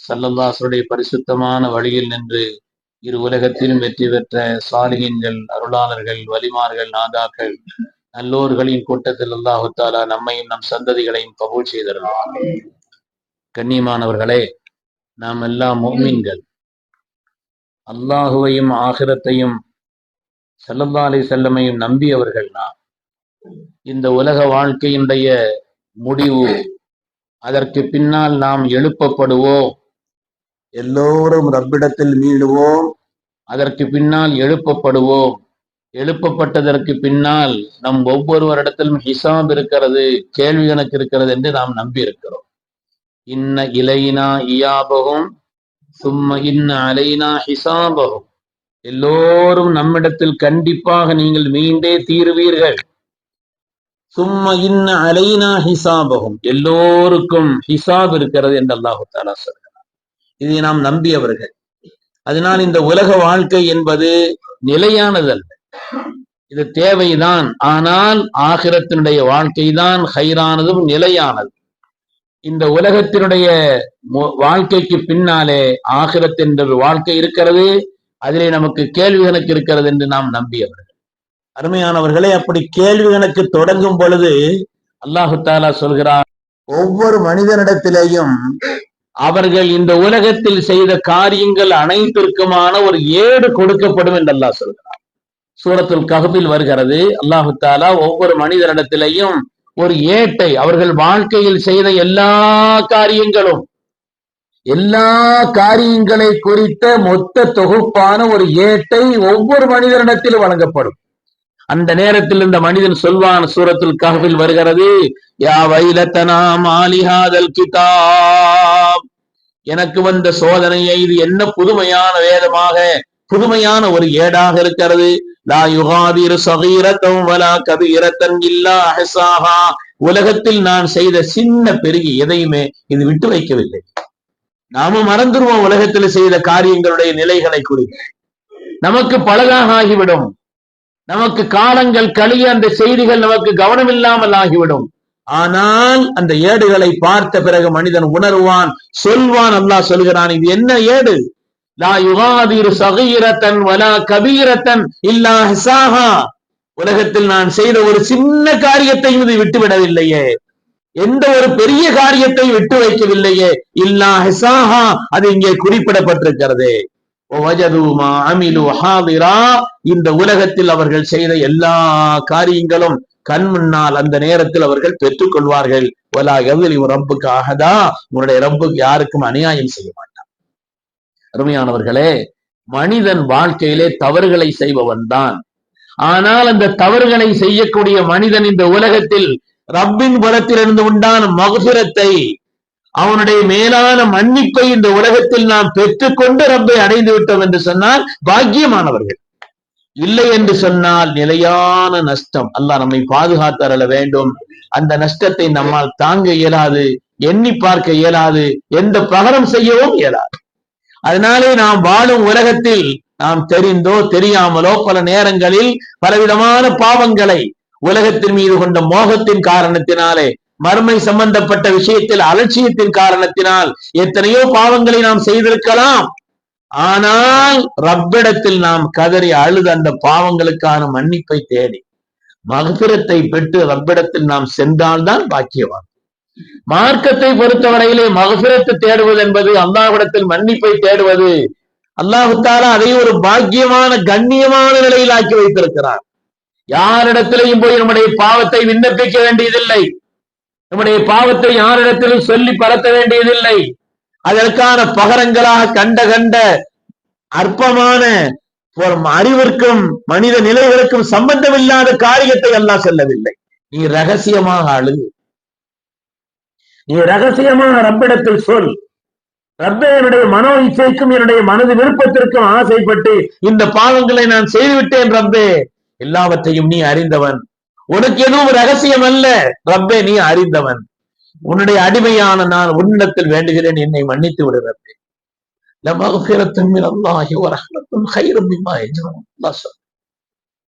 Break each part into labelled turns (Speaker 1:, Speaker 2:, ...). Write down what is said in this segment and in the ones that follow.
Speaker 1: சல்லல்லாசுடைய பரிசுத்தமான வழியில் நின்று இரு உலகத்திலும் வெற்றி பெற்ற சாலிகின்கள் அருளாளர்கள் வலிமார்கள் நாதாக்கள் நல்லோர்களின் கூட்டத்தில் அல்லாஹுத்தாலா நம்மையும் நம் சந்ததிகளையும் கபூல் செய்திருந்தார் கண்ணியமானவர்களே நாம் எல்லாம் மோமீன்கள் அல்லாஹுவையும் ஆகிரத்தையும் சல்லல்லா அலி செல்லமையும் நம்பியவர்கள் நாம். இந்த உலக வாழ்க்கையினுடைய முடிவு அதற்கு பின்னால் நாம் எழுப்பப்படுவோம். எல்லோரும் ரப்பிடத்தில் மீளுவோம். அதற்கு பின்னால் எழுப்பப்படுவோம். எழுப்பப்பட்டதற்கு பின்னால் நம் ஒவ்வொருவரிடத்திலும் ஹிசாப் இருக்கிறது கேள்வி கணக்கு இருக்கிறது என்று நாம் நம்பி இருக்கிறோம் இன்ன இலைனா இயாபகும் சும்ம இன்ன அலைனா ஹிசாபகும். எல்லோரும் நம்மிடத்தில் கண்டிப்பாக நீங்கள் மீண்டே தீருவீர்கள். சும்ம இன்ன அலைனா ஹிசாபகும். எல்லோருக்கும் ஹிசாப் இருக்கிறது என்று அல்லாஹு தாலா சொல்கிறார் இதை நாம் நம்பியவர்கள். அதனால் இந்த உலக வாழ்க்கை என்பது நிலையானதல்ல. இது தேவைதான். ஆனால் ஆகிரத்தினுடைய வாழ்க்கை தான் ஹைரானதும் நிலையானது. இந்த உலகத்தினுடைய வாழ்க்கைக்கு பின்னாலே ஆகிரத் என்ற ஒரு வாழ்க்கை இருக்கிறது. அதிலே நமக்கு கேள்வி கணக்கு இருக்கிறது என்று நாம் நம்பியவர்கள். அருமையானவர்களே அப்படி கேள்வி கணக்கு தொடங்கும் பொழுது அல்லாஹு தாலா சொல்கிறார் ஒவ்வொரு மனிதனிடத்திலேயும் அவர்கள் இந்த உலகத்தில் செய்த காரியங்கள் அனைத்திற்குமான ஒரு ஏடு கொடுக்கப்படும் என்று அல்லாஹ் சொல்கிறார் சூரத்துல் கஹபில் வருகிறது. அல்லாஹு தாலா ஒவ்வொரு மனிதரிடத்திலையும் ஒரு ஏட்டை அவர்கள் வாழ்க்கையில் செய்த எல்லா காரியங்களும் எல்லா காரியங்களை குறித்த மொத்த தொகுப்பான ஒரு ஏட்டை ஒவ்வொரு மனிதனிடத்திலும் வழங்கப்படும். அந்த நேரத்தில் இந்த மனிதன் சொல்வான் சூரத்தில் கஹபில் வருகிறது யா வைலத்தனா மாலிஹாதல் கிதா எனக்கு வந்த சோதனையை இது என்ன புதுமையான வேதமாக புதுமையான ஒரு ஏடாக இருக்கிறது. லா யுகாதிரு சகீரத்தம் வலா கபீரத்தன் இல்லா அஹசாஹா. உலகத்தில் நான் செய்த சின்ன பெருகி எதையுமே இது விட்டு வைக்கவில்லை. நாம மறந்துருவோம் உலகத்தில் செய்த காரியங்களுடைய நிலைகளை குறித்து. நமக்கு பழகாக ஆகிவிடும். நமக்கு காலங்கள் கழிய அந்த செய்திகள் நமக்கு கவனம் இல்லாமல் ஆகிவிடும். ஆனால் அந்த ஏடுகளை பார்த்த பிறகு மனிதன் உணர்வான் சொல்வான் அல்லாஹ் சொல்கிறான் இது என்ன ஏடு? லா யுகாதிரு சகீரத்தன் வலா கபீரத்தன் இல்லா ஹிசாஹா. உலகத்தில் நான் செய்த ஒரு சின்ன காரியத்தையும் இது விட்டுவிடவில்லையே. எந்த ஒரு பெரிய காரியத்தை விட்டு வைக்கவில்லையே. இல்லா ஹிசாஹா அது இங்கே குறிப்பிடப்பட்டிருக்கிறது. இந்த உலகத்தில் அவர்கள் செய்த எல்லா காரியங்களும் கண் முன்னால் அந்த நேரத்தில் அவர்கள் பெற்றுக் கொள்வார்கள். ஒலா எதிரி தான் ஆகதா உன்னுடைய ரப்புக்கு யாருக்கும் அநியாயம் செய்ய மாட்டான். அருமையானவர்களே மனிதன் வாழ்க்கையிலே தவறுகளை செய்பவன் தான். ஆனால் அந்த தவறுகளை செய்யக்கூடிய மனிதன் இந்த உலகத்தில் ரப்பின் புறத்திலிருந்து உண்டான மகுசுரத்தை அவனுடைய மேலான மன்னிப்பை இந்த உலகத்தில் நாம் பெற்றுக்கொண்டு ரப்பை அடைந்து விட்டோம் என்று சொன்னால் பாக்கியமானவர்கள். இல்லை என்று சொன்னால் நிலையான நஷ்டம். அல்லாஹ் நம்மை பாதுகாத்தரல வேண்டும். அந்த நஷ்டத்தை நம்மால் தாங்க இயலாது எண்ணி பார்க்க இயலாது எந்த பகரம் செய்யவும் இயலாது. அதனாலே நாம் வாழும் உலகத்தில் நாம் தெரிந்தோ தெரியாமலோ பல நேரங்களில் பலவிதமான பாவங்களை உலகத்தின் மீது கொண்ட மோகத்தின் காரணத்தினாலே மர்மை சம்பந்தப்பட்ட விஷயத்தில் அலட்சியத்தின் காரணத்தினால் எத்தனையோ பாவங்களை நாம் செய்திருக்கலாம். ஆனால் ரப்பிடத்தில் நாம் கதறி அழுது அந்த பாவங்களுக்கான மன்னிப்பை தேடி மகபிரத்தை பெற்று ரப்பிடத்தில் நாம் சென்றால்தான் பாக்கியவான். மார்க்கத்தை பொறுத்தவரையிலே மகபிரத்து தேடுவது என்பது அல்லாஹ்விடத்தில் மன்னிப்பை தேடுவது அல்லாஹுத்தாலா அதை ஒரு பாக்கியமான கண்ணியமான நிலையில் ஆக்கி வைத்திருக்கிறார். யாரிடத்திலையும் போய் நம்முடைய பாவத்தை விண்ணப்பிக்க வேண்டியதில்லை. நம்முடைய பாவத்தை யாரிடத்திலும் சொல்லி பரத்த வேண்டியதில்லை. அதற்கான பகரங்களாக கண்ட கண்ட அற்பமான ஒரு அறிவிற்கும் மனித நிலைகளுக்கும் சம்பந்தமில்லாத காரியத்தை எல்லாம் செல்லவில்லை. நீ ரகசியமாக அழுது நீ ரகசியமாக ரப்பிடத்தில் சொல். ரப்பே என்னுடைய மனோ இச்சைக்கும் என்னுடைய மனது விருப்பத்திற்கும் ஆசைப்பட்டு இந்த பாவங்களை நான் செய்துவிட்டேன் ரப்பே. எல்லாவற்றையும் நீ அறிந்தவன். உனக்கு எதுவும் ரகசியம் அல்ல ரப்பே நீ அறிந்தவன். உன்னுடைய அடிமையான நான் உன்னிடத்தில் வேண்டுகிறேன் என்னை மன்னித்து விடு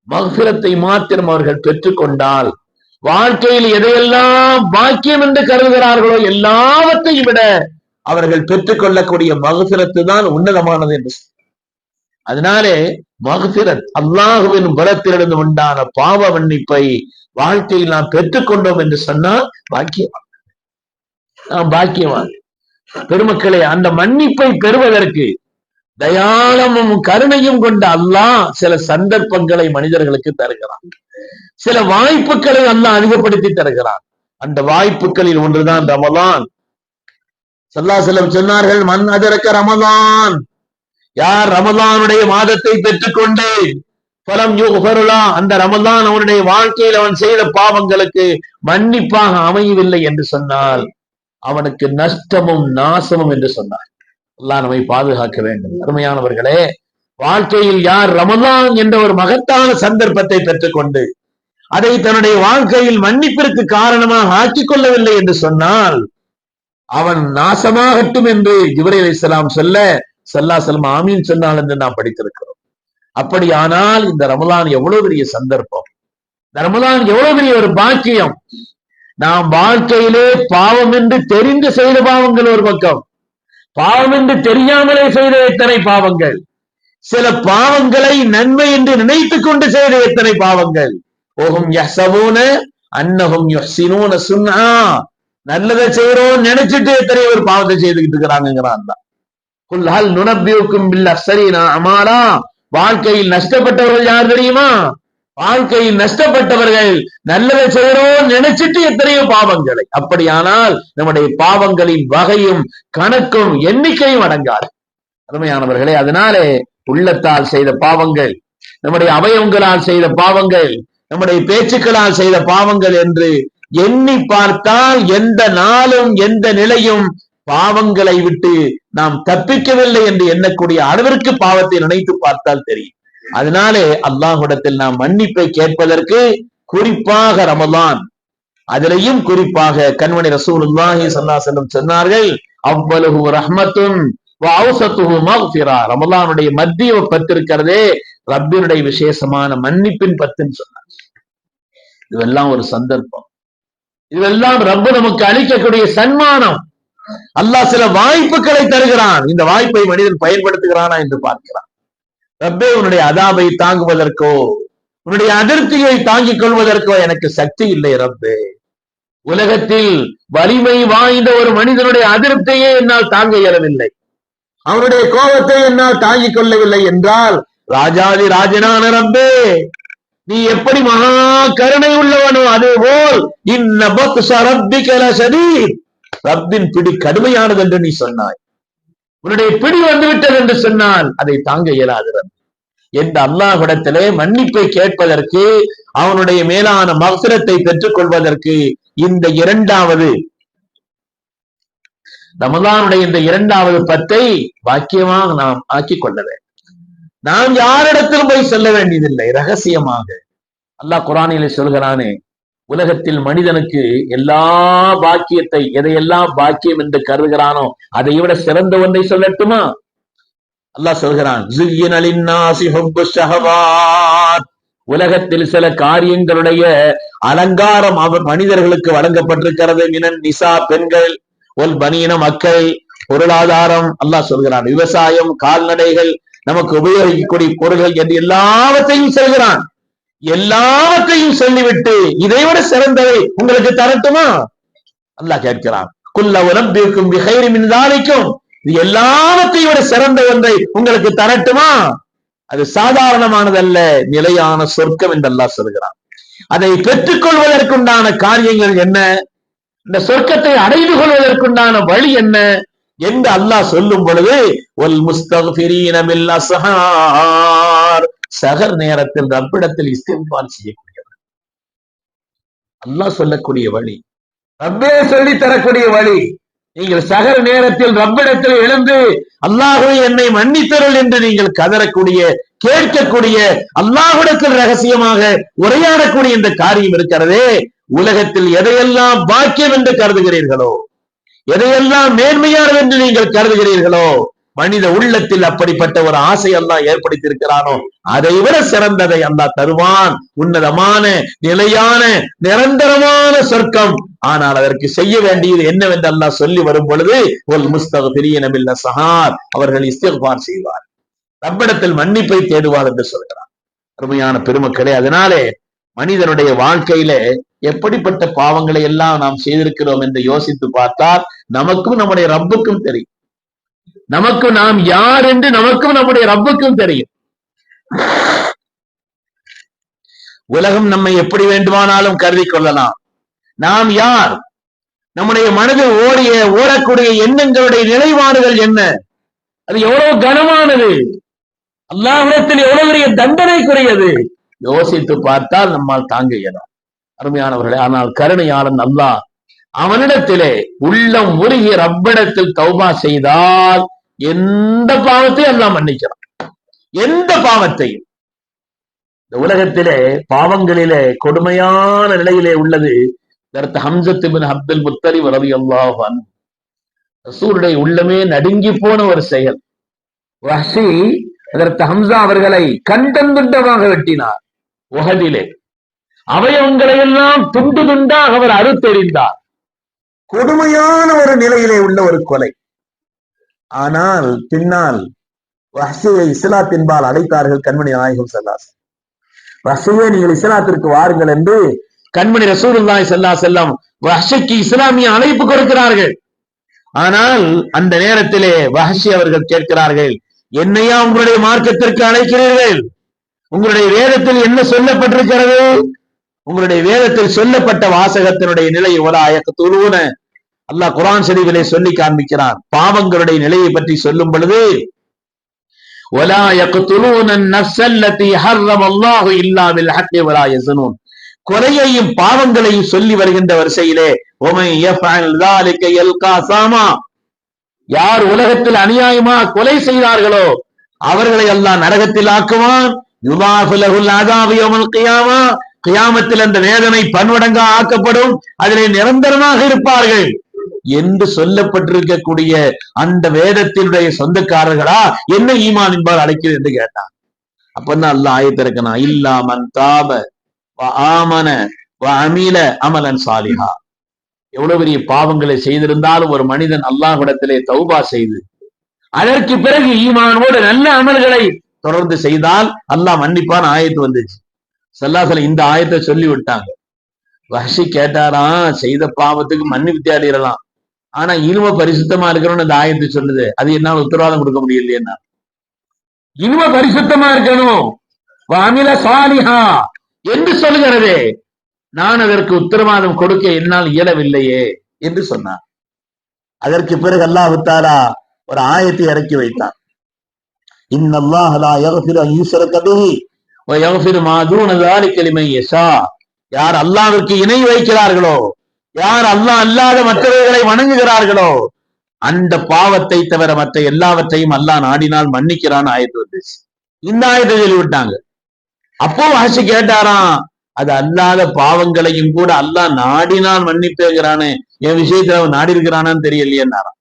Speaker 1: மகபிரத்தை மாத்திரம் அவர்கள் பெற்றுக்கொண்டால் வாழ்க்கையில் எதையெல்லாம் பாக்கியம் என்று கருதுகிறார்களோ எல்லாவற்றையும் விட அவர்கள் பெற்றுக்கொள்ளக்கூடிய மகபிரத்து தான் உன்னதமானது என்று அதனாலே மகபிரத் அல்லாஹுவின் புறத்திலிருந்து உண்டான பாவ மன்னிப்பை வாழ்க்கையில் நாம் பெற்றுக்கொண்டோம் என்று சொன்னால் பாக்கியம்? நாம் பாக்கியவான். பெருமக்களே அந்த மன்னிப்பை பெறுவதற்கு தயாளமும் கருணையும் கொண்ட அல்லாஹ் சில சந்தர்ப்பங்களை மனிதர்களுக்கு தருகிறான். சில வாய்ப்புகளை அல்லாஹ் அதிகப்படுத்தி தருகிறான். அந்த வாய்ப்புகளில் ஒன்றுதான் ரமலான். செல்லம் சொன்னார்கள் மண் அதிரக்க ரமலான். யார் ரமலானுடைய மாதத்தை பெற்றுக்கொண்டு பலம் யுகருளா அந்த ரமலான் அவனுடைய வாழ்க்கையில் அவன் செய்த பாவங்களுக்கு மன்னிப்பாக அமையவில்லை என்று சொன்னால் அவனுக்கு நஷ்டமும் நாசமும் என்று சொன்னார். அல்லா நம்மை பாதுகாக்க வேண்டும். அருமையானவர்களே வாழ்க்கையில் யார் ரமதான் என்ற ஒரு மகத்தான சந்தர்ப்பத்தை பெற்றுக்கொண்டு அதை தன்னுடைய வாழ்க்கையில் மன்னிப்பிற்கு காரணமாக ஆக்கிக் கொள்ளவில்லை என்று சொன்னால் அவன் நாசமாகட்டும் என்று ஜிப்ரீல் அலைஹிஸ்ஸலாம் சொல்ல சல்லா செல்மா ஆமீன் சொன்னால் என்று நாம் படித்திருக்கிறோம். அப்படியானால் இந்த ரமலான் எவ்வளவு பெரிய சந்தர்ப்பம்? இந்த ரமலான் எவ்வளவு பெரிய ஒரு பாக்கியம்? நாம் வாழ்க்கையிலே பாவம் என்று தெரிந்து செய்த பாவங்கள் ஒரு பக்கம். பாவம் என்று தெரியாமலே செய்த எத்தனை பாவங்கள்? சில பாவங்களை நன்மை என்று நினைத்துக் கொண்டு செய்த எத்தனை பாவங்கள்? ஓஹும் யசவோன அன்னகம் யசினோன சுன்னா நல்லதை செய்யறோம் நினைச்சிட்டு எத்தனை ஒரு பாவத்தை செய்துகிட்டு இருக்கிறாங்கிறான் தான். குல்லால் நுணப்பியோக்கும் பில்ல சரி நான் அமாலா. வாழ்க்கையில் நஷ்டப்பட்டவர்கள் யார் தெரியுமா? வாழ்க்கையில் நஷ்டப்பட்டவர்கள் நல்லதை செய்யறோம் நினைச்சிட்டு எத்தனையோ பாவங்களை. அப்படியானால் நம்முடைய பாவங்களின் வகையும் கணக்கும் எண்ணிக்கையும் அடங்காது. அருமையானவர்களே அதனாலே உள்ளத்தால் செய்த பாவங்கள் நம்முடைய அவயவங்களால் செய்த பாவங்கள் நம்முடைய பேச்சுக்களால் செய்த பாவங்கள் என்று எண்ணி பார்த்தால் எந்த நாளும் எந்த நிலையும் பாவங்களை விட்டு நாம் தப்பிக்கவில்லை என்று எண்ணக்கூடிய அளவிற்கு பாவத்தை நினைத்து பார்த்தால் தெரியும். அதனாலே அல்லாஹுடத்தில் நாம் மன்னிப்பை கேட்பதற்கு குறிப்பாக ரமலான். அதிலையும் குறிப்பாக கண்மணி ரசூலுல்லாஹி சல்லா அலைஹி சொன்னார்கள் அவ்வளவு ரஹ்மத்தும் ரமலானுடைய மத்திய பத்து இருக்கிறதே ரப்பினுடைய விசேஷமான மன்னிப்பின் பத்துன்னு சொன்னார். இதுவெல்லாம் ஒரு சந்தர்ப்பம். இதுவெல்லாம் ரப்பு நமக்கு அளிக்கக்கூடிய சன்மானம். அல்லாஹ் சில வாய்ப்புகளை தருகிறான். இந்த வாய்ப்பை மனிதன் பயன்படுத்துகிறானா என்று பார்க்கிறான். ரப்பே உன்னுடைய அதாபை தாங்குவதற்கோ உன்னுடைய அதிருப்தியை தாங்கிக் கொள்வதற்கோ எனக்கு சக்தி இல்லை ரப்பே. உலகத்தில் வலிமை வாய்ந்த ஒரு மனிதனுடைய அதிருப்தியை என்னால் தாங்க இயலவில்லை. அவனுடைய கோபத்தை என்னால் தாங்கிக் கொள்ளவில்லை என்றால் ராஜாதி ராஜனான ரப்பே நீ எப்படி மகா கருணை உள்ளவனோ அதே போல் இன்ன ரப்பின் பிடி கடுமையானது என்று நீ சொன்னாய். உன்னுடைய பிடி வந்துவிட்டது என்று சொன்னால் அதை தாங்க இயலாது எந்த அல்லாஹிடத்திலே மன்னிப்பை கேட்பதற்கு அவனுடைய மேலான மகசரத்தை பெற்றுக் கொள்வதற்கு இந்த இரண்டாவது ரமதானுடைய இந்த இரண்டாவது பத்தை வாக்கியமாக நாம் ஆக்கிக் கொள்ள வேண்டும். நாம் யாரிடத்திலும் போய் சொல்ல வேண்டியதில்லை ரகசியமாக. அல்லாஹ் குரானிலே சொல்கிறானே உலகத்தில் மனிதனுக்கு எல்லா பாக்கியத்தை எதையெல்லாம் பாக்கியம் என்று கருதுகிறானோ அதை விட சிறந்த ஒன்றை சொல்லட்டுமா? அல்லாஹ் சொல்கிறான் உலகத்தில் சில காரியங்களுடைய அலங்காரம் அவர் மனிதர்களுக்கு வழங்கப்பட்டிருக்கிறது. மினன் நிசா பெண்கள் ஒல் பனியின மக்கள் பொருளாதாரம். அல்லாஹ் சொல்கிறான் விவசாயம் கால்நடைகள் நமக்கு உபயோகிக்கக்கூடிய பொருள்கள் என்று எல்லாவற்றையும் சொல்கிறான். எல்லாவற்றையும் சொல்லிவிட்டு இதைவிட சிறந்ததை உங்களுக்கு தரட்டுமா? அல்லாஹ் கேட்கிறான். குல்ல உரம்பிற்கும் விகைரி மின்தாலிக்கும் இது எல்லாவற்றையும் விட சிறந்த ஒன்றை உங்களுக்கு தரட்டுமா? அது சாதாரணமானதல்ல நிலையான சொர்க்கம் என்று அல்லாஹ் சொல்கிறான். அதை பெற்றுக்கொள்வதற்குண்டான காரியங்கள் என்ன? இந்த சொர்க்கத்தை அடைந்து கொள்வதற்குண்டான வழி என்ன? என்று அல்லாஹ் சொல்லும் பொழுது ஒல் முஸ்தகிரீன சஹா சகர் நேரத்தில் ரப்பிடத்தில் இஸ்திஃபார் செய்யக்கூடியவர். அல்லாஹ் சொல்லக்கூடிய வழி. ரப்பே சொல்லி தரக்கூடிய வழி. நீங்கள் சகர் நேரத்தில் ரப்பிடத்தில் எழுந்து அல்லாஹுவை என்னை மன்னித்தருள் என்று நீங்கள் கதறக்கூடிய கேட்கக்கூடிய அல்லாஹ்விடத்தில் ரகசியமாக உரையாடக்கூடிய இந்த காரியம் இருக்கிறதே. உலகத்தில் எதையெல்லாம் பாக்கியம் என்று கருதுகிறீர்களோ எதையெல்லாம் மேன்மையானது என்று நீங்கள் கருதுகிறீர்களோ மனித உள்ளத்தில் அப்படிப்பட்ட ஒரு ஆசை அல்லாஹ் ஏற்படுத்தி இருக்கிறானோ அதை விட சிறந்ததை அல்லாஹ் தருவான். உன்னதமான நிலையான நிரந்தரமான சொர்க்கம். ஆனால் அதற்கு செய்ய வேண்டியது என்னவென்று அல்லாஹ் சொல்லி வரும் பொழுது ஒல் முஸ்தக சஹார் அவர்கள் இஸ்திஃபார் செய்வார். ரப்பிடத்தில் மன்னிப்பை தேடுவார் என்று சொல்கிறார். அருமையான பெருமக்களே அதனாலே மனிதனுடைய வாழ்க்கையில எப்படிப்பட்ட பாவங்களை எல்லாம் நாம் செய்திருக்கிறோம் என்று யோசித்து பார்த்தால் நமக்கும் நம்முடைய ரப்புக்கும் தெரியும். நமக்கு நாம் யார் என்று நமக்கும் நம்முடைய ரப்புக்கும் தெரியும். உலகம் நம்மை எப்படி வேண்டுமானாலும் கருதி கொள்ளலாம். நாம் யார்? நம்முடைய மனதில் ஓடிய ஓடக்கூடிய எண்ணங்களுடைய நிலைப்பாடுகள் என்ன? அது எவ்வளவு கனமானது? அல்லாஹிடத்தில் எவ்வளவு பெரிய தண்டனைக்குரியது? யோசித்து பார்த்தால் நம்மால் தாங்க இயலும். அருமையானவர்களே ஆனால் கருணையாளன் அல்லாஹ் அவனிடத்திலே உள்ளம் உருகி ரப்பிடத்தில் தௌபா செய்தால் எந்த பாவத்தையும் எல்லாம் மன்னிக்கிறான். எந்த பாவத்தையும். இந்த உலகத்திலே பாவங்களிலே கொடுமையான நிலையிலே உள்ளது. இதற்கு ஹம்சத்து பின் அப்துல் முத்தலி ரவி அல்லாஹான் ரசூருடைய உள்ளமே நடுங்கி போன ஒரு செயல். வஹ்ஷி அதற்கு ஹம்சா அவர்களை கண்டன் துண்டமாக வெட்டினார். உகதிலே. அவயவங்களை எல்லாம் துண்டு துண்டாக அவர் அறுத்தெறிந்தார். கொடுமையான ஒரு நிலையிலே உள்ள ஒரு கொலை. ஆனால் பின்னால் வஹ்சியை இஸ்லாத்தின்பால் அழைத்தார்கள் கண்மணி நாயகம் செல்லாஸ். வஹ்சியை நீங்கள் இஸ்லாத்திற்கு வாருங்கள் என்று கண்மணி ரசூலுல்லாஹி செல்லா செல்லம் வஹ்ஷிக்கு இஸ்லாமிய அழைப்பு கொடுக்கிறார்கள். ஆனால் அந்த நேரத்திலே வஹஷி அவர்கள் கேட்கிறார்கள் என்னையா உங்களுடைய மார்க்கத்திற்கு அழைக்கிறீர்கள்? உங்களுடைய வேதத்தில் என்ன சொல்லப்பட்டிருக்கிறது? உங்களுடைய வேதத்தில் சொல்லப்பட்ட வாசகத்தினுடைய நிலை ஒரு துருவன அல்லாஹ் குரான் ஷெரீஃபிலே சொல்லி காண்பிக்கிறான். பாவங்களுடைய நிலையை பற்றி சொல்லும் பொழுது குறையையும் பாவங்களையும் சொல்லி வருகின்ற வரிசையிலே யார் உலகத்தில் அநியாயமா கொலை செய்தார்களோ அவர்களை எல்லாம் நரகத்தில் ஆக்குவான். கியாமத்தில் அந்த வேதனை பன்மடங்கா ஆக்கப்படும். அதிலே நிரந்தரமாக இருப்பார்கள். என்று சொல்லப்பட்டிருக்கக்கூடிய அந்த வேதத்தினுடைய சொந்தக்காரர்களா என்ன ஈமான் என்பார் அழைக்கிறது என்று கேட்டான் அப்பதான் அல்ல ஆயத்திருக்கணும் இல்லாமன் தாப வ ஆமன வ அமில அமலன் சாலிஹா. எவ்வளவு பெரிய பாவங்களை செய்திருந்தாலும் ஒரு மனிதன் அல்லாஹிடத்திலே தௌபா செய்து அதற்கு பிறகு ஈமானோடு நல்ல அமல்களை தொடர்ந்து செய்தால் அல்லாஹ் மன்னிப்பான ஆயத்து வந்துச்சு. சல்லாசல இந்த ஆயத்தை சொல்லி விட்டாங்க வஹஷி கேட்டாராம் செய்த பாவத்துக்கு மன்னிப்பு தேடிடலாம். ஆனா இனிம பரிசுத்தமா இருக்கணும்னு அந்த ஆயத்தை சொல்லுது. அது என்னால் உத்தரவாதம் கொடுக்க முடியலையா இனிம பரிசுத்தமா இருக்கணும். வாமில சாலிஹா. என்று சொல்லுகிறது. நான் அதற்கு உத்தரவாதம் கொடுக்க என்னால் இயலவில்லையே என்று சொன்னான் அதற்கு பிறகு அல்லாஹுத்தாரா ஒரு ஆயத்தை இறக்கி வைத்தான். யார் அல்லாவிற்கு இணை வைக்கிறார்களோ யார் அல்லாஹ் அல்லாத மற்றவர்களை வணங்குகிறார்களோ அந்த பாவத்தை தவிர மற்ற எல்லாவற்றையும் அல்லாஹ் நாடினால் மன்னிக்கிறான் ஆயத்து வந்துச்சு. இந்த ஆயத்தை சொல்லி விட்டாங்க அப்போ வாசி கேட்டாராம் அது அல்லாத பாவங்களையும் கூட அல்லாஹ் நாடினால் மன்னிப்பேங்கிறானே என் விஷயத்துல அவன் நாடி இருக்கிறானான்னு தெரியலையேன்னாராம்.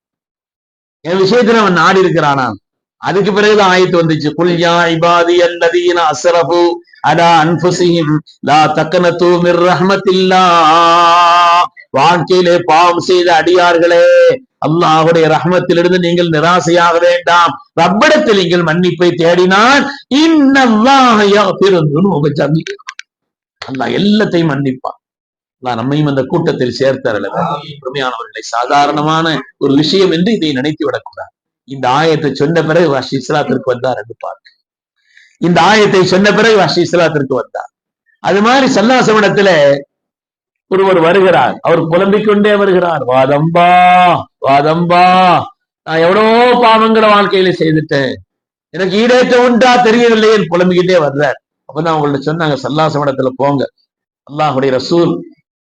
Speaker 1: என் விஷயத்துல அவன் நாடி இருக்கிறானான் அதுக்கு பிறகுதான் ஆயத்து வந்துச்சு. குல்யா இபாதி அல்லதீன அசரபு அலா அன்ஃபுசிஹிம் லா தக்கனத்து மிர் ரஹமத்தில்லா. வாழ்க்கையிலே பாவம் செய்த அடியார்களே அல்லாஹுடைய ரஹ்மத்திலிருந்து நீங்கள் நிராசையாக வேண்டாம். ரப்பிடத்தில் நீங்கள் மன்னிப்பை தேடினால் ஜமீ அல்லாஹ் எல்லாத்தையும் மன்னிப்பான். அல்லாஹ் நம்மையும் அந்த கூட்டத்தில் சேர்த்தரல. உண்மையானவர்களை சாதாரணமான ஒரு விஷயம் என்று இதை நினைத்து விடக்கூடாது. இந்த ஆயத்தை சொன்ன பிறகு வஷி இஸ்லாத்திற்கு வந்தார் என்று பார்க்க இந்த ஆயத்தை சொன்ன பிறகு வஷி இஸ்லாத்திற்கு வந்தார். அது மாதிரி சல்லாசமிடத்துல ஒருவர் வருகிறார். அவர் புலம்பிக் கொண்டே வருகிறார். வாதம்பா வாதம்பா நான் எவ்வளவோ பாவங்களை வாழ்க்கையில செய்துட்டேன். எனக்கு ஈடேற்ற உண்டா தெரியவில்லையே புலம்பிக்கிட்டே வர்றார். அப்பதான் அவங்கள்ட்ட சொன்னாங்க சல்லாசமிடத்துல போங்க. அல்லாஹுடைய ரசூல்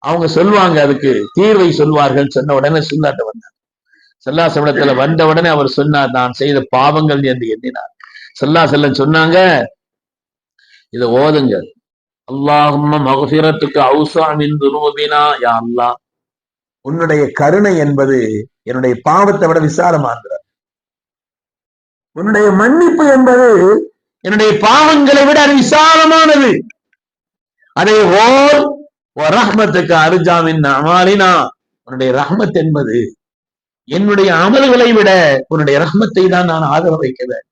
Speaker 1: அவங்க சொல்லுவாங்க அதுக்கு தீர்வை சொல்வார்கள் சொன்ன உடனே சுல்லாட்ட வந்தார். சல்லாசமிடத்துல வந்த உடனே அவர் சொன்னார் நான் செய்த பாவங்கள் என்று எண்ணினார் சல்லா செல்லன் சொன்னாங்க இதை ஓதுங்க அல்லாஹும்ம மகபிரத்துக்கு அவுசா மின் யா அல்லாஹ். உன்னுடைய கருணை என்பது என்னுடைய பாவத்தை விட விசாலமாகிறது
Speaker 2: உன்னுடைய மன்னிப்பு என்பது
Speaker 1: என்னுடைய பாவங்களை விட அது விசாலமானது. அதே போல் ரஹ்மத்துக்கு அருஜாமின் அமாலினா. உன்னுடைய ரஹ்மத் என்பது என்னுடைய அமல்களை விட உன்னுடைய ரஹ்மத்தை தான் நான் ஆதரவு வைக்கிறேன்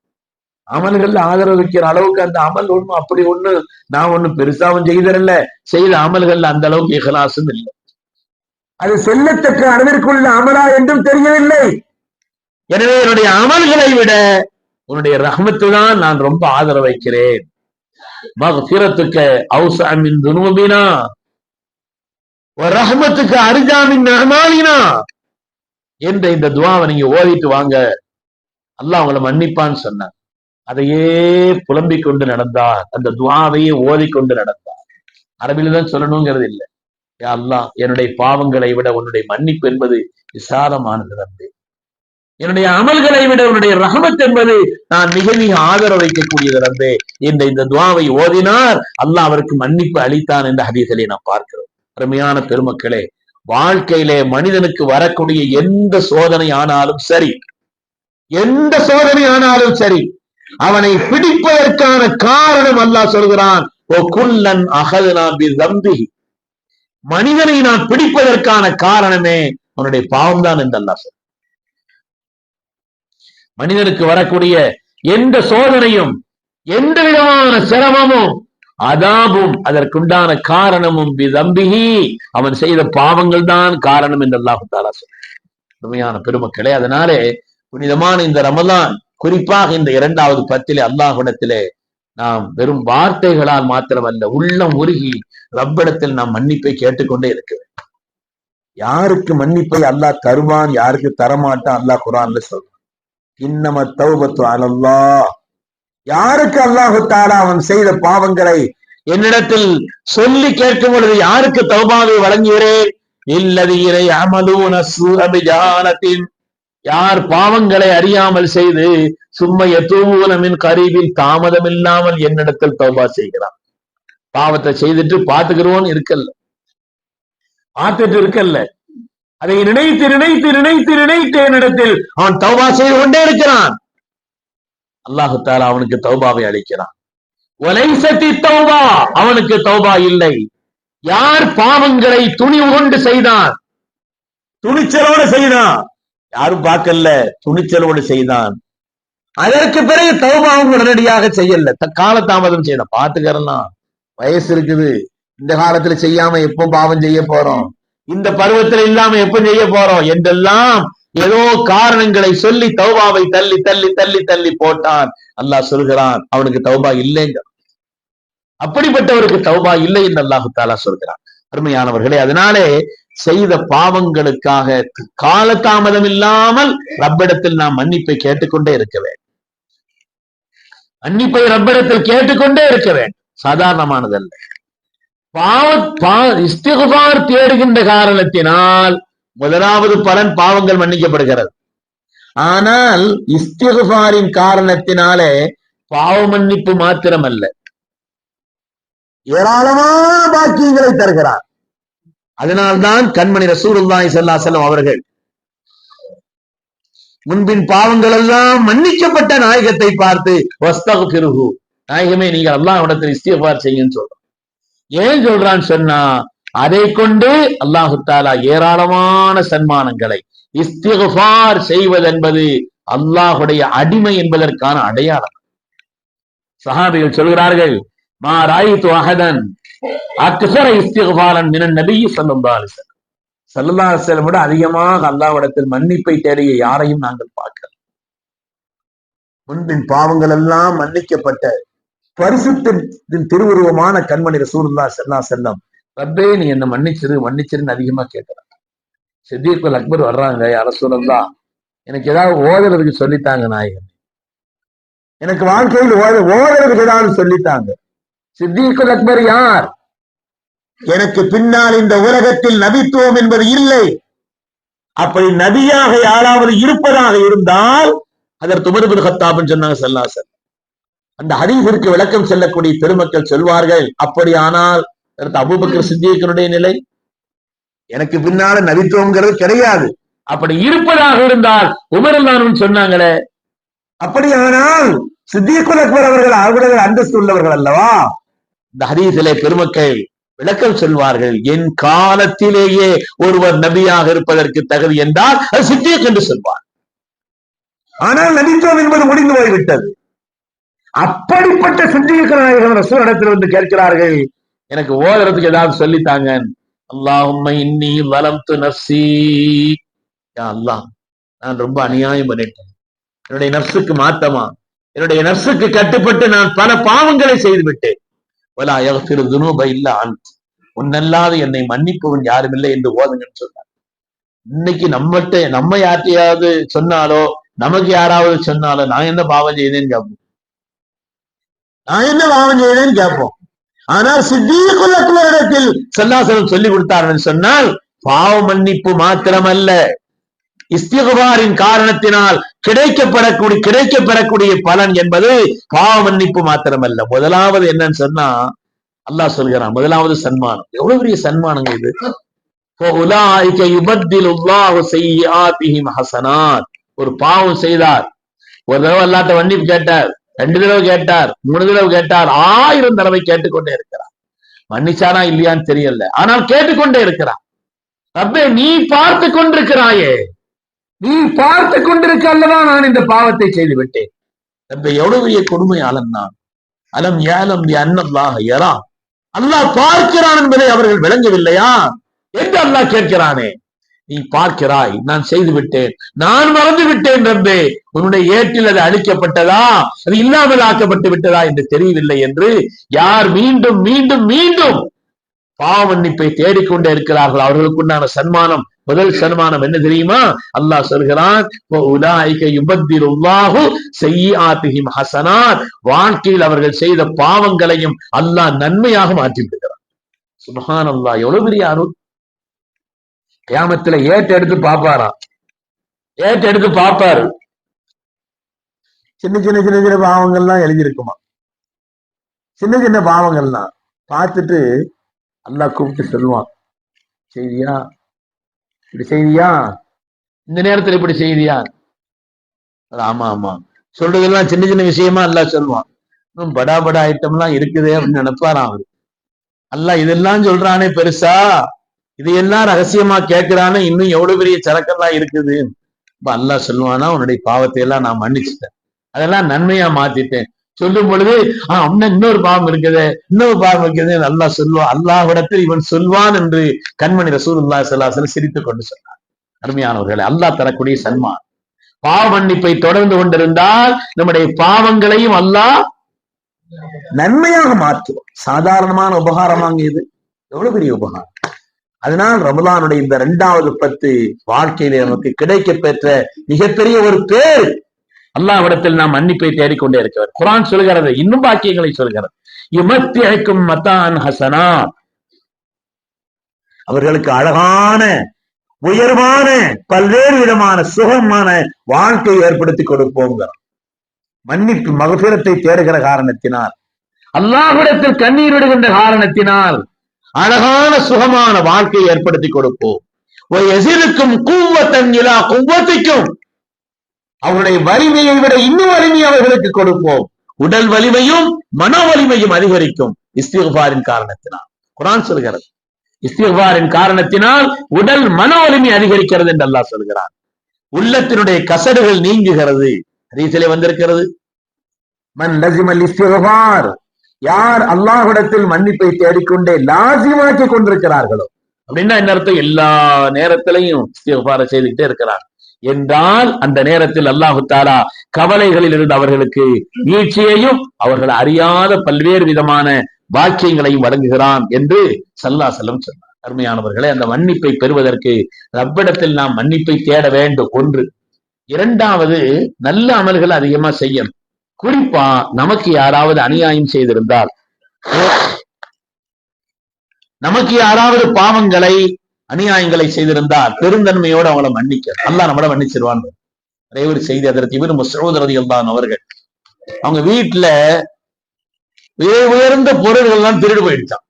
Speaker 1: அமல்கள் ஆதரவு வைக்கிற அளவுக்கு அந்த அமல் ஒண்ணும் அப்படி ஒண்ணு நான் ஒண்ணு பெருசாவும் செய்தரல செய்த அமல்கள் அந்த அளவுக்கு இகலாசும் இல்லை.
Speaker 2: அது செல்லத்தக்க அளவிற்குள்ள அமலா என்றும் தெரியவில்லை.
Speaker 1: எனவே என்னுடைய அமல்களை விட உன்னுடைய ரஹ்மத்து தான் நான் ரொம்ப ஆதரவு வைக்கிறேன். மகபிரத்துக்கு அவுசாமின் துனூபினா ரஹ்மத்துக்கு அரிஜாமின் அமாலினா என்ற இந்த துவாவை நீங்க ஓதிட்டு வாங்க. அல்லாஹ் உங்களை மன்னிப்பான்னு சொன்னார் அதையே புலம்பிக் கொண்டு நடந்தார். அந்த துவாவையே ஓதிக்கொண்டு நடந்தார். அரபில தான் சொல்லணுங்கிறது இல்லை. யா அல்லாஹ் என்னுடைய பாவங்களை விட உன்னுடைய மன்னிப்பு என்பது விசாலமானது ரப்பே என்னுடைய அமல்களை விட உன்னுடைய ரகமத் என்பது நான் மிக மிக ஆதரவு வைக்கக்கூடியது ரப்பே என்ற இந்த துவாவை ஓதினார். அல்லாஹ் அவருக்கு மன்னிப்பு அளித்தான் என்ற ஹதீசலை நாம் பார்க்கிறோம். அருமையான பெருமக்களே வாழ்க்கையிலே மனிதனுக்கு வரக்கூடிய எந்த சோதனை ஆனாலும் சரி எந்த சோதனை ஆனாலும் சரி அவனை பிடிப்பதற்கான காரணம் அல்லாஹ் சொல்கிறான். ஓ குல்லன் மனிதனை நான் பிடிப்பதற்கான காரணமே அவனுடைய பாவம் தான் என்று அல்லாஹ் சொல் மனிதனுக்கு வரக்கூடிய எந்த சோதனையும் எந்த விதமான சிரமமும் அதாபும் அதற்குண்டான காரணமும் விதம்பிகி அவன் செய்த பாவங்கள் தான் காரணம் என்று அல்லாஹு தாலா சொல்றான். உண்மையான பெருமக்களே அதனாலே புனிதமான இந்த ரமலான் குறிப்பாக இந்த இரண்டாவது பத்திலே அல்லாஹுடத்திலே நாம் வெறும் வார்த்தைகளால் மாத்திரமல்ல உள்ளம் உருகி ரப்பிடத்தில் நாம் மன்னிப்பை கேட்டுக்கொண்டே இருக்க வேண்டும். யாருக்கு மன்னிப்பை அல்லாஹ் தருவான் யாருக்கு தரமாட்டான் அல்லாஹ் குரான்ல சொல்றான். இன்னம தௌபத்து அலல்லாஹ். யாருக்கு அல்லாஹு தாரா அவன் செய்த பாவங்களை என்னிடத்தில் சொல்லி கேட்கும் பொழுது யாருக்கு தௌபாவை வழங்குகிறேன்? இல்லதீரை அமலூன சூரபிஜானத்தின் யார் பாவங்களை அறியாமல் செய்து சும்மா எத்தூனமின் கருவில் தாமதம் இல்லாமல் என்னிடத்தில் தௌபா செய்கிறான். பாவத்தை செய்துட்டு பார்த்துக்கிறோன்னு இருக்கல்ல. பார்த்துட்டு இருக்கல்ல. அதை நினைத்து நினைத்து நினைத்து நினைத்து என்னிடத்தில் அவன் தௌபா செய்து கொண்டே இருக்கிறான். அல்லாஹு தாலா அவனுக்கு தௌபாவை அளிக்கிறான். ஒலைசத்தி தௌபா அவனுக்கு தௌபா இல்லை. யார் பாவங்களை துணிவு கொண்டு செய்தான்? துணிச்சலோடு செய்தான். யாரும் பார்க்கல துணிச்சலோடு செய்தான். அதற்கு பிறகு தௌபாவும் உடனடியாக செய்யல. காலதாமதம் செய்தான் பாத்துக்கிறலாம் வயசு இருக்குது. இந்த காலத்துல செய்யாம எப்போ பாவம் செய்ய போறோம்? இந்த பருவத்துல இல்லாம எப்ப செய்ய போறோம்? என்றெல்லாம் ஏதோ காரணங்களை சொல்லி தௌபாவை தள்ளி தள்ளி தள்ளி தள்ளி போட்டான். அல்லாஹ் சொல்கிறான் அவனுக்கு தௌபா இல்லைங்க. அப்படிப்பட்டவருக்கு தௌபா இல்லை என்று அல்லாஹு தாலா சொல்கிறான். அருமையானவர்களே அதனாலே செய்த பாவங்களுக்காக காலதாமதம் இல்லாமல் ரப்பிடத்தில் நாம் மன்னிப்பை கேட்டுக்கொண்டே இருக்க வேண்டும். மன்னிப்பை ரப்பிடத்தில் கேட்டுக்கொண்டே இருக்க வேண்டும். சாதாரணமானதல்ல. பாவ இஸ்திகுபார் தேடுகின்ற காரணத்தினால் முதலாவது பலன் பாவங்கள் மன்னிக்கப்படுகிறது. ஆனால் இஸ்திகுபாரின் காரணத்தினாலே பாவ மன்னிப்பு மாத்திரமல்ல. ஏராளமான பாக்கியங்களை தருகிறார். அதனால்தான் கண்மணி ரசூலுல்லாஹி ஸல்லல்லாஹு அவர்கள் முன்பின் பாவங்கள் எல்லாம் மன்னிக்கப்பட்ட நாயகத்தை பார்த்து வஸ்தகுபிருஹு நாயகமே நீங்க அல்லாஹ்விடத்தில் இஸ்திக்பார் செய்யுன்னு சொல்றோம் ஏன் சொல்றான்னு சொன்னா அதை கொண்டு அல்லாஹு தாலா ஏராளமான சன்மானங்களை இஸ்திக்பார் செய்வதென்பது அல்லாஹுடைய அடிமை என்பதற்கான அடையாளம். சஹாபிகள் சொல்கிறார்கள் மா ராயித்து அஹதன் அக்ஸர இஸ்திக்பாரன் மினன் நபி ஸல்லல்லாஹு அலைஹி வஸல்லம் ஸல்லல்லாஹு அலைஹி வஸல்லம் விட அதிகமாக அல்லாஹ்விடத்தில் மன்னிப்பை தேடிய யாரையும் நாங்கள் பார்க்கல. முன்பின் பாவங்கள் எல்லாம் மன்னிக்கப்பட்ட பரிசுத்தின் திருவுருவமான கண்மணி ரசூலுல்லாஹி ஸல்லல்லாஹு அலைஹி வஸல்லம். ரப்பே நீ என்ன மன்னிச்சிரு மன்னிச்சிருன்னு அதிகமா கேட்கிறாங்க சித்திகுல் அக்பர் வர்றாங்க சொல்லலாம் எனக்கு ஏதாவது ஓதுறதுக்கு சொல்லித்தாங்க நாயகன். எனக்கு வாழ்க்கையில் ஓத- ஓதுறதுக்கு ஏதாவது சொல்லித்தாங்க. சித்திகுல் அக்பர் யார்? எனக்கு பின்னால் இந்த உலகத்தில் நபித்துவம் என்பது இல்லை. அப்படி நபியாக யாராவது இருப்பதாக இருந்தால் அதற்கு துமருபுல் ஹத்தாப்னு சொன்னாங்க சல்லாசன் அந்த ஹதீஸிற்கு விளக்கம் செல்லக்கூடிய பெருமக்கள் சொல்வார்கள் அப்படியானால் அடுத்து அபூபக்கர் சித்தியக்கனுடைய நிலை? எனக்கு பின்னால நபித்துவம்ங்கிறது கிடையாது. அப்படி இருப்பதாக இருந்தால் உமரல்லானும் சொன்னாங்களே.
Speaker 2: அப்படியானால் சித்திகுல் அக்பர் அவர்கள் அவர்கள் அந்தஸ்து உள்ளவர்கள் அல்லவா?
Speaker 1: இந்த ஹதீசிலே பெருமக்கள் விளக்கம் சொல்வார்கள் என் காலத்திலேயே ஒருவர் நபியாக இருப்பதற்கு தகுதி என்றால் அது சித்தியக் என்று சொல்வார்.
Speaker 2: ஆனால் நபித்துவம் என்பது முடிந்து போய்விட்டது. அப்படிப்பட்ட சித்திக நாயகம் ரசூல் இடத்தில் வந்து கேட்கிறார்கள்
Speaker 1: எனக்கு ஓதுறதுக்கு ஏதாவது சொல்லித்தாங்க. அல்லாஹும்ம இன்னி வலம்து நஃப்ஸி. யா அல்லாஹ் நான் ரொம்ப அநியாயம் பண்ணிட்டேன். என்னுடைய நஃப்ஸுக்கு மாத்தமா? என்னுடைய நஃப்ஸுக்கு கட்டுப்பட்டு நான் பல பாவங்களை செய்து விட்டேன் வலா யக்ஃபிரு துனூப இல்ல அன்த் உன்னல்லாது என்னை மன்னிப்பவன் யாரும் இல்லை என்று ஓதுங்கன்னு சொன்னார். இன்னைக்கு நம்மகிட்ட நம்ம யார்ட்டையாவது சொன்னாலோ நமக்கு யாராவது சொன்னாலோ நான் என்ன பாவம் செய்தேன்னு கேட்போம். நான் என்ன பாவம் செய்தேன்னு கேட்போம். ஆனால் சித்திகுல் அக்பரிடத்தில் சல்லாசலம் சொல்லி கொடுத்தார்கள் சொன்னால் பாவ மன்னிப்பு மாத்திரமல்ல. இஸ்திகுபாரின் காரணத்தினால் கிடைக்கப்படக்கூடிய கிடைக்கப்பெறக்கூடிய பலன் என்பது பாவ மன்னிப்பு மாத்திரமல்ல. முதலாவது என்னன்னு சொன்னா அல்லாஹ் சொல்கிறான் முதலாவது சன்மானம். எவ்வளவு பெரிய சன்மானங்க இது? ஹசனான் ஒரு பாவம் செய்தார். ஒரு தடவை அல்லாட்ட வண்டிப்பு கேட்டார் ரெண்டு தடவை கேட்டார் மூணு தடவை கேட்டார் ஆயிரம் தடவை கேட்டுக்கொண்டே இருக்கிறார். மன்னிச்சானா இல்லையான்னு தெரியல. ஆனால் கேட்டுக்கொண்டே இருக்கிறார். ரப்பே நீ பார்த்து கொண்டிருக்கிறாயே.
Speaker 2: நீ பார்த்து கொண்டிருக்க அல்லவா நான் இந்த பாவத்தை செய்து விட்டேன்
Speaker 1: ரப்பே எவ்வளவு கொடுமை அலந்தான் நான் அலம் ஏலம் அன்னல்லாக யரா. அல்லாஹ் பார்க்கிறான் என்பதை அவர்கள் விளங்கவில்லையா? என்று அல்லாஹ் கேட்கிறானே. நீ பார்க்கிறாய் நான் செய்து விட்டேன் நான் மறந்து விட்டேன் ரப்பே. உன்னுடைய ஏட்டில் அது அழிக்கப்பட்டதா? அது இல்லாமல் ஆக்கப்பட்டு விட்டதா என்று தெரியவில்லை என்று யார் மீண்டும் மீண்டும் மீண்டும் பாவ மன்னிப்பை தேடிக்கொண்டே இருக்கிறார்கள் அவர்களுக்குண்டான சன்மானம் முதல் சன்மானம் என்ன தெரியுமா? அல்லாஹ் சொல்கிறான் வாழ்க்கையில் அவர்கள் செய்த பாவங்களையும் அல்லாஹ் நன்மையாக மாற்றி விடுகிறான். அல்லா எவ்வளவு பெரிய அருள். கியாமத்துல ஏட்டு எடுத்து பாப்பாராம் ஏட்டு எடுத்து பாப்பாரு
Speaker 2: சின்ன சின்ன சின்ன சின்ன பாவங்கள்லாம் எழுதியிருக்குமா? சின்ன சின்ன பாவங்கள்லாம் பார்த்துட்டு அல்லாஹ் கூப்பிட்டு சொல்லுவான். சரியா? இப்படி செய்தியா?
Speaker 1: இந்த நேரத்துல இப்படி செய்தியா? ஆமா ஆமா. சொல்றதெல்லாம் சின்ன சின்ன விஷயமா அல்லாஹ் சொல்லுவான். இன்னும் படா படா ஐட்டம்லாம் இருக்குதே அப்படின்னு நினைப்பாராம் அவரு. அல்லாஹ் இதெல்லாம் சொல்றானே பெருசா? இதையெல்லாம் ரகசியமா கேட்கிறானே? இன்னும் எவ்வளவு பெரிய சரக்கெல்லாம் இருக்குது? இப்ப அல்லாஹ் சொல்லுவானா உன்னுடைய பாவத்தை எல்லாம் நான் மன்னிச்சிட்டேன். அதெல்லாம் நன்மையா மாத்திட்டேன். சொல்லும் பொழுது ஆஹ் இன்னும் இன்னொரு பாவம் இருக்குது. இன்னொரு பாவம் இருக்குது. அல்லாஹ் சொல்லுவான் அல்லாஹ்விடத்தில் இவன் சொல்வான் என்று கண்மணி ரசூலுல்லாஹி ஸல்லல்லாஹு அலைஹி சிரித்துக் கொண்டு சொன்னார். அருமையானவர்களே அல்லாஹ் தரக்கூடிய சன்மான். பாவ மன்னிப்பை தொடர்ந்து கொண்டிருந்தால் நம்முடைய பாவங்களையும் அல்லாஹ்
Speaker 2: நன்மையாக மாற்றுவோம் சாதாரணமான உபகாரமாங்க இது எவ்வளவு பெரிய உபகாரம்? அதனால் ரமலானுடைய இந்த இரண்டாவது பத்து வாழ்க்கையில நமக்கு கிடைக்க பெற்ற மிகப்பெரிய ஒரு பேர்
Speaker 1: அல்லாஹ்விடத்தில் நாம் மன்னிப்பை தேடிக்கொண்டே இருக்கிறார் குர்ஆன் சொல்கிறது இன்னும் பாக்கியங்களை சொல்கிறது. யுமத்தியக்கும் மத்தான் ஹசனா.
Speaker 2: அவர்களுக்கு அழகான உயர்வான பல்வேறு விதமான சுகமான வாழ்க்கை ஏற்படுத்தி கொடுப்போங்க மன்னிப்பு மகபிரத்தை தேடுகிற காரணத்தினால்.
Speaker 1: அல்லாஹ்விடத்தில் கண்ணீர் விடுகின்ற காரணத்தினால் அழகான சுகமான வாழ்க்கையை ஏற்படுத்தி கொடுப்போம். ஒரு எசிருக்கும் கூவத்தன் இலா குவத்திக்கும் அவருடைய வலிமையை விட இன்னும் வலிமை அவர்களுக்கு கொடுப்போம். உடல் வலிமையும் மன வலிமையும் அதிகரிக்கும் இஸ்திகுபாரின் காரணத்தினால். குரான் சொல்கிறது. இஸ்திகுபாரின் காரணத்தினால் உடல் மன வலிமை அதிகரிக்கிறது என்று அல்லாஹ் சொல்கிறான். உள்ளத்தினுடைய கசடுகள் நீங்குகிறது. ஹதீஸிலே வந்திருக்கிறது.
Speaker 2: மன் லசிமல் இஸ்திகுபார் யார் அல்லாஹ்விடத்தில் மன்னிப்பை தேடிக்கொண்டே லாசிமாக்கி கொண்டிருக்கிறார்களோ?
Speaker 1: அப்படின்னா என்ன அர்த்தம்? எல்லா நேரத்திலையும் இஸ்திக்பார செய்துக்கிட்டே இருக்கிறார் என்றால் அந்த நேரத்தில் அல்லாஹு தாலா கவலைகளில் இருந்து அவர்களுக்கு வீழ்ச்சியையும் அவர்கள் அறியாத பல்வேறு விதமான வாக்கியங்களையும் வழங்குகிறான் என்று சல்லா செல்லம் சொன்னார். அருமையானவர்களே அந்த மன்னிப்பை பெறுவதற்கு ரப்பிடத்தில் நாம் மன்னிப்பை தேட வேண்டும். ஒன்று. இரண்டாவது நல்ல அமல்கள் அதிகமா செய்யணும். குறிப்பா நமக்கு யாராவது அநியாயம் செய்திருந்தால் நமக்கு யாராவது பாவங்களை அநியாயங்களை செய்திருந்தா பெருந்தன்மையோடு அவங்கள மன்னிக்க. நல்லா நம்மள மன்னிச்சிருவான். ஒரே ஒரு செய்தி அதற்கு இவர் முசோதரதி தான் அவர்கள் அவங்க வீட்டுல விலை உயர்ந்த பொருள்கள் எல்லாம் திருடி போயிடுச்சான்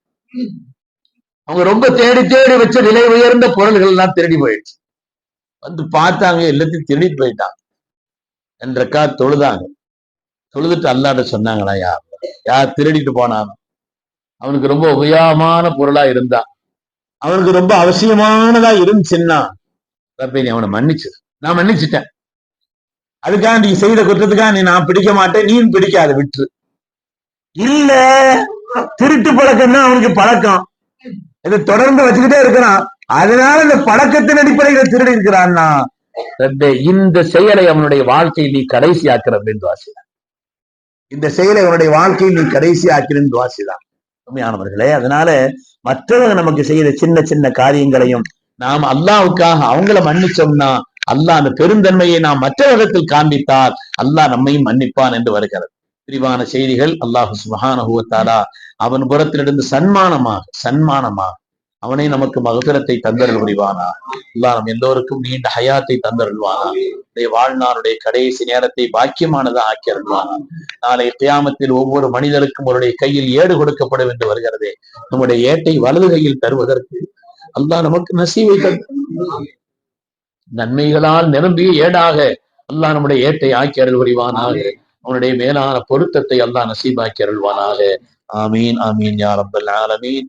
Speaker 1: அவங்க ரொம்ப தேடி தேடி வச்ச விலை உயர்ந்த பொருள்கள் எல்லாம் திருடி போயிடுச்சு. வந்து பார்த்தாங்க எல்லாத்தையும் திருடிட்டு போயிட்டான் என்றக்கா தொழுதாங்க. தொழுதுட்டு அல்லாட்ட சொன்னாங்களா யார்? யார் திருடிட்டு போனான் அவனுக்கு ரொம்ப உபயோகமான பொருளா இருந்தா அவனுக்கு ரொம்ப அவசியமானதா இருந்துச்சுன்னா ரப்பே நீ அவனை மன்னிச்சு. நான் மன்னிச்சுட்டேன். அதுக்காக நீ செய்த குற்றத்துக்காக நீ நான் பிடிக்க மாட்டேன் நீ பிடிக்காத விட்டுரு.
Speaker 2: இல்ல திருட்டு பழக்கம் தான் அவனுக்கு பழக்கம். இதை தொடர்ந்து வச்சுக்கிட்டே இருக்கிறான். அதனால இந்த பழக்கத்தின் அடிப்படையில திருடி இருக்கிறான்னா
Speaker 1: இந்த செயலை அவனுடைய வாழ்க்கையில் நீ கடைசி ஆக்குற அப்படின்னு வாசிதான்
Speaker 2: இந்த செயலை அவனுடைய வாழ்க்கையில் நீ கடைசி ஆக்கிறேன் வாசிதான் உண்மையானவர்களே அதனால மற்றவங்க நமக்கு செய்த சின்ன சின்ன காரியங்களையும்
Speaker 1: நாம் அல்லாவுக்காக அவங்கள மன்னிச்சோம்னா அல்லாஹ் அந்த பெருந்தன்மையை நாம் மற்ற விதத்தில் காண்பித்தால் அல்லாஹ் நம்மையும் மன்னிப்பான் என்று வருகிறது. விரிவான செய்திகள் அல்லாஹு சுபஹானஹுவத்தாலா அவன் புறத்திலிருந்து சன்மானமாக சன்மானமாக அவனே நமக்கு மகசரத்தை தந்தருள் புரிவானா இல்லா நம் எல்லோருக்கும் நீண்ட ஹயாத்தை தந்தருள்வானா? உடைய வாழ்நாளுடைய கடைசி நேரத்தை பாக்கியமானதா ஆக்கி அருள்வானா நாளை கியாமத்தில் ஒவ்வொரு மனிதருக்கும் அவருடைய கையில் ஏடு கொடுக்கப்படும் என்று வருகிறதே. நம்முடைய ஏட்டை வலது கையில் தருவதற்கு அல்லாஹ் நமக்கு நசீவை நன்மைகளால் நிரம்பிய ஏடாக அல்லாஹ் நம்முடைய ஏட்டை ஆக்கி அருள் புரிவானாக அவனுடைய மேலான பொருத்தத்தை அல்லா நசீபாக்கி அருள்வானாக ஆமீன் ஆமீன் யா ஆலமீன்.